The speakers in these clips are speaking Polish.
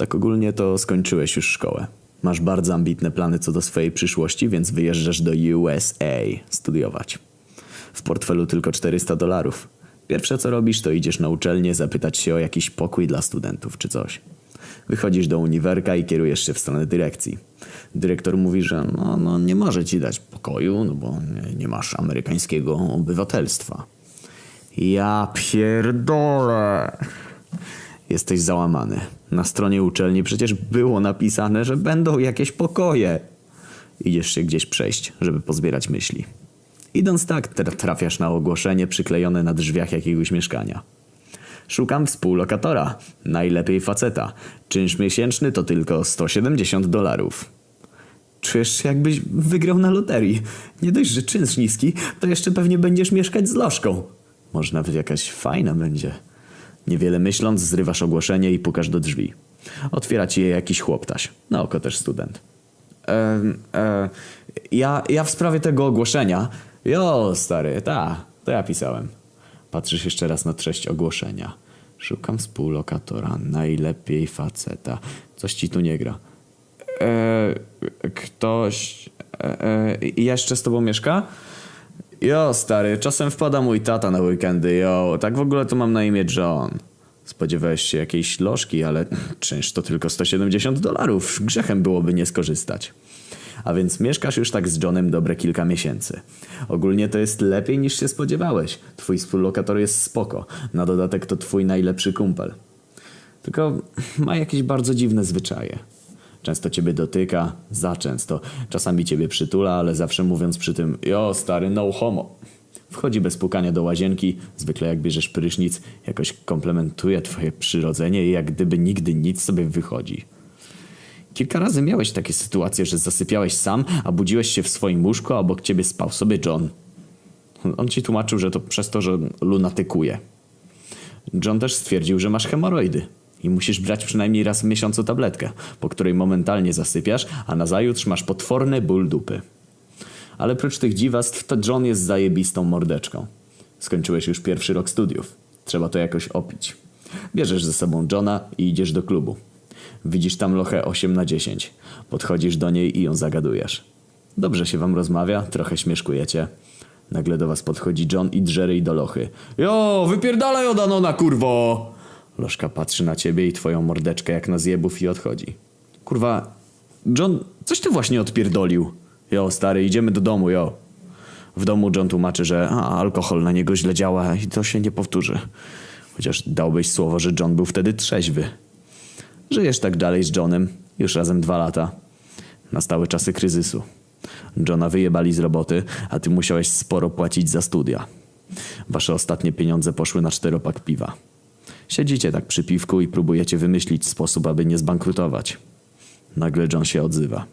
Tak ogólnie to skończyłeś już szkołę. Masz bardzo ambitne plany co do swojej przyszłości, więc wyjeżdżasz do USA studiować. W portfelu tylko 400 dolarów. Pierwsze co robisz, to idziesz na uczelnię zapytać się o jakiś pokój dla studentów czy coś. Wychodzisz do uniwerka i kierujesz się w stronę dyrekcji. Dyrektor mówi, że no, no nie może ci dać pokoju, no bo nie, nie masz amerykańskiego obywatelstwa. Ja pierdolę. Jesteś załamany. Na stronie uczelni przecież było napisane, że będą jakieś pokoje. Idziesz się gdzieś przejść, żeby pozbierać myśli. Idąc tak, tra- trafiasz na ogłoszenie przyklejone na drzwiach jakiegoś mieszkania. Szukam współlokatora. Najlepiej faceta. Czynsz miesięczny to tylko 170 dolarów. Czujesz się jakbyś wygrał na loterii. Nie dość, że czynsz niski, to jeszcze pewnie będziesz mieszkać z lożką. Może nawet jakaś fajna będzie. Niewiele myśląc, zrywasz ogłoszenie i pukasz do drzwi. Otwiera ci je jakiś chłoptaś. Na oko też student. Ehm, e, ja, ja w sprawie tego ogłoszenia. Jo, stary, ta, to ja pisałem. Patrzysz jeszcze raz na treść ogłoszenia. Szukam współlokatora, najlepiej faceta. Coś ci tu nie gra. E, ktoś e, e, jeszcze z tobą mieszka? Jo, stary, czasem wpada mój tata na weekendy, jo. Tak w ogóle to mam na imię John. Spodziewałeś się jakiejś lożki, ale czynsz to tylko 170 dolarów. Grzechem byłoby nie skorzystać. A więc mieszkasz już tak z Johnem dobre kilka miesięcy. Ogólnie to jest lepiej niż się spodziewałeś. Twój współlokator jest spoko. Na dodatek to twój najlepszy kumpel. Tylko ma jakieś bardzo dziwne zwyczaje. Często ciebie dotyka, za często. Czasami ciebie przytula, ale zawsze mówiąc przy tym Jo, stary, no homo. Wchodzi bez pukania do łazienki, zwykle jak bierzesz prysznic, jakoś komplementuje twoje przyrodzenie i jak gdyby nigdy nic sobie wychodzi. Kilka razy miałeś takie sytuacje, że zasypiałeś sam, a budziłeś się w swoim łóżku, a obok ciebie spał sobie John. On ci tłumaczył, że to przez to, że lunatykuje. John też stwierdził, że masz hemoroidy i musisz brać przynajmniej raz w miesiącu tabletkę, po której momentalnie zasypiasz, a nazajutrz masz potworny ból dupy. Ale prócz tych dziwactw, to John jest zajebistą mordeczką. Skończyłeś już pierwszy rok studiów. Trzeba to jakoś opić. Bierzesz ze sobą Johna i idziesz do klubu. Widzisz tam lochę 8 na 10. Podchodzisz do niej i ją zagadujesz. Dobrze się wam rozmawia, trochę śmieszkujecie. Nagle do was podchodzi John i drze ryj do lochy. Jo, wypierdalaj od Anona, kurwo! Lożka patrzy na ciebie i twoją mordeczkę jak na zjebów i odchodzi. Kurwa, John, coś ty właśnie odpierdolił. Jo, stary, idziemy do domu, jo. W domu John tłumaczy, że a, alkohol na niego źle działa i to się nie powtórzy. Chociaż dałbyś słowo, że John był wtedy trzeźwy. Żyjesz tak dalej z Johnem, już razem dwa lata. Nastały czasy kryzysu. Johna wyjebali z roboty, a ty musiałeś sporo płacić za studia. Wasze ostatnie pieniądze poszły na czteropak piwa. Siedzicie tak przy piwku i próbujecie wymyślić sposób, aby nie zbankrutować. Nagle John się odzywa.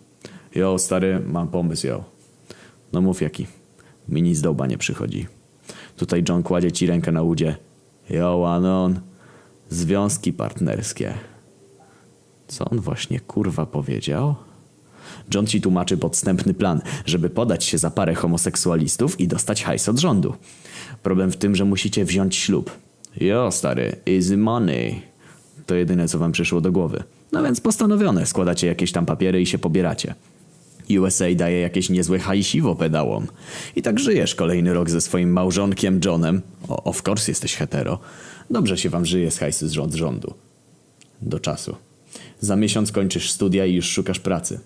Jo, stary, mam pomysł, jo. No mów jaki. Mi nic do łba nie przychodzi. Tutaj John kładzie ci rękę na udzie. Jo, Anon. Związki partnerskie. Co on właśnie kurwa powiedział? John ci tłumaczy podstępny plan, żeby podać się za parę homoseksualistów i dostać hajs od rządu. Problem w tym, że musicie wziąć ślub. Jo, stary, easy money. To jedyne, co wam przyszło do głowy. No więc postanowione, składacie jakieś tam papiery i się pobieracie. USA daje jakieś niezłe hajsiwo pedałom. I tak żyjesz kolejny rok ze swoim małżonkiem Johnem. O, of course jesteś hetero. Dobrze się wam żyje z hajsy z rząd rządu. Do czasu. Za miesiąc kończysz studia i już szukasz pracy.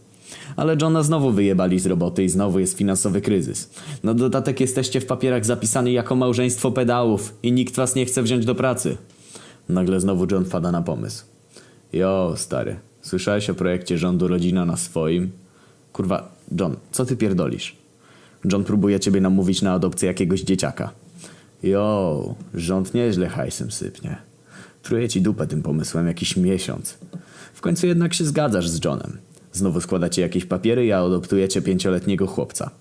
Ale Johna znowu wyjebali z roboty i znowu jest finansowy kryzys. Na dodatek jesteście w papierach zapisani jako małżeństwo pedałów i nikt was nie chce wziąć do pracy. Nagle znowu John wpada na pomysł. Jo, stary, słyszałeś o projekcie rządu Rodzina na swoim? Kurwa, John, co ty pierdolisz? John próbuje ciebie namówić na adopcję jakiegoś dzieciaka. Jo, rząd nieźle hajsem sypnie. Truje ci dupę tym pomysłem jakiś miesiąc. W końcu jednak się zgadzasz z Johnem. Znowu składacie jakieś papiery i adoptujecie pięcioletniego chłopca.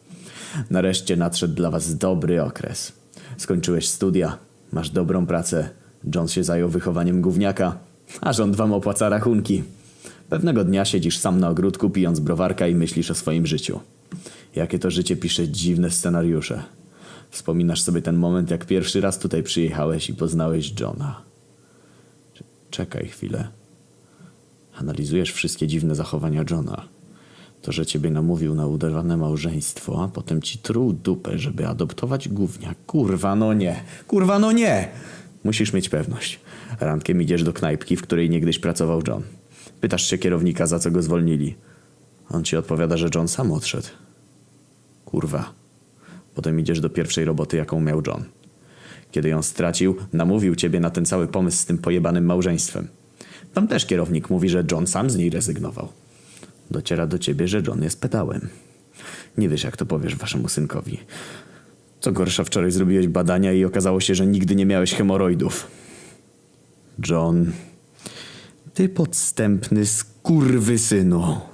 Nareszcie nadszedł dla was dobry okres. Skończyłeś studia, masz dobrą pracę. John się zajął wychowaniem gówniaka, a rząd wam opłaca rachunki. Pewnego dnia siedzisz sam na ogródku, pijąc browarka i myślisz o swoim życiu. Jakie to życie pisze dziwne scenariusze. Wspominasz sobie ten moment, jak pierwszy raz tutaj przyjechałeś i poznałeś Johna. Czekaj chwilę. Analizujesz wszystkie dziwne zachowania Johna. To, że ciebie namówił na udawane małżeństwo, a potem ci truł dupę, żeby adoptować gównia. Kurwa, no nie. Kurwa, no nie! Musisz mieć pewność. Rankiem idziesz do knajpki, w której niegdyś pracował John. Pytasz się kierownika, za co go zwolnili. On ci odpowiada, że John sam odszedł. Kurwa. Potem idziesz do pierwszej roboty, jaką miał John. Kiedy ją stracił, namówił ciebie na ten cały pomysł z tym pojebanym małżeństwem. Tam też kierownik mówi, że John sam z niej rezygnował. Dociera do ciebie, że John jest pedałem. Nie wiesz, jak to powiesz waszemu synkowi. Co gorsza, wczoraj zrobiłeś badania i okazało się, że nigdy nie miałeś hemoroidów. John, ty podstępny skurwysynu.